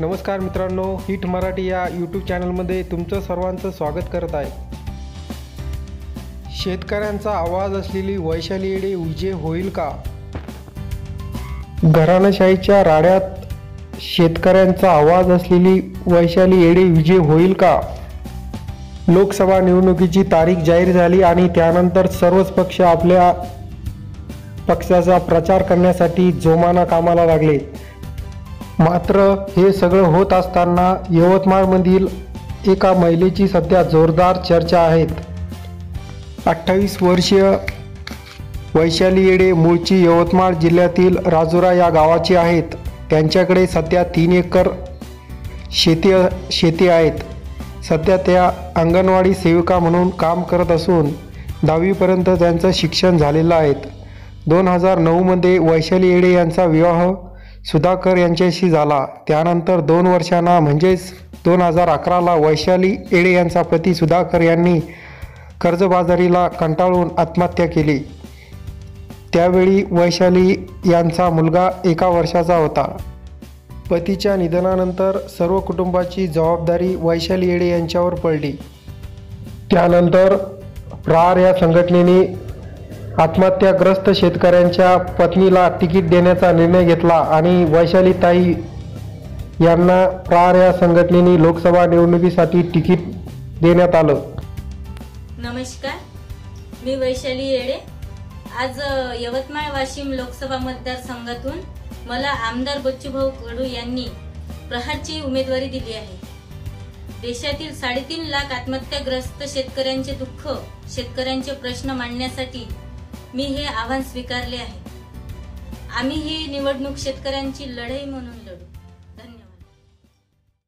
नमस्कार मित्रांनो हिट मराठी या यूट्यूब चॅनलमध्ये तुमचं सर्वांचं स्वागत करत आहे. शेतकऱ्यांचा आवाज असलेली वैशाली येडे विजय होईल का? घराणशाहीच्या राड्यात शेतकऱ्यांचा आवाज असलेली वैशाली येडे विजय होईल का? लोकसभा निवडणुकीची तारीख जाहीर झाली आणि त्यानंतर सर्वच पक्ष आपल्या पक्षाचा प्रचार करण्यासाठी जोमाना कामाला लागले. मात्र हे सगळं होत असताना यवतमाळमधील एका महिलेची सध्या जोरदार चर्चा आहेत. अठ्ठावीस वर्षीय वैशाली येडे मूळची यवतमाळ जिल्ह्यातील राजुरा या गावाची आहेत. त्यांच्याकडे सध्या तीन एकर शेती शेती आहेत. सध्या त्या अंगणवाडी सेविका म्हणून काम करत असून दहावीपर्यंत त्यांचं शिक्षण झालेलं आहे. दोन हजार नऊमध्ये वैशाली येडे यांचा विवाह सुधाकर यांच्याशी झाला. त्यानंतर दोन वर्षांना म्हणजेच दोन हजार अकराला वैशाली येडे यांचा पती सुधाकर यांनी कर्जबाजारीला कंटाळून आत्महत्या केली. त्यावेळी वैशाली यांचा मुलगा एका वर्षाचा होता. पतीच्या निधनानंतर सर्व कुटुंबाची जबाबदारी वैशाली येडे यांच्यावर पडली. त्यानंतर प्रार या संघटनेने आत्महत्याग्रस्त शेतकऱ्यांच्या पत्नीला तिकीट देण्याचा निर्णय घेतला आणि वैशाली ताई यांना प्रार या संघटनेने लोकसभा निवडणुकीसाठी तिकीट देण्यात आलं. नमस्कार मी वैशाली येडे. आज यवतमाळ वाशिम लोकसभा मतदारसंघातून मला आमदार बच्चूभाऊ कडू यांनी प्रहारची उमेदवारी दिली आहे. देशातील साडेतीन लाख आत्महत्याग्रस्त शेतकऱ्यांचे दुःख शेतकऱ्यांचे प्रश्न मांडण्यासाठी मी हे आव्हान स्वीकारले आहे. आम्ही ही निवडणूक शेतकऱ्यांची लढाई म्हणून लढू.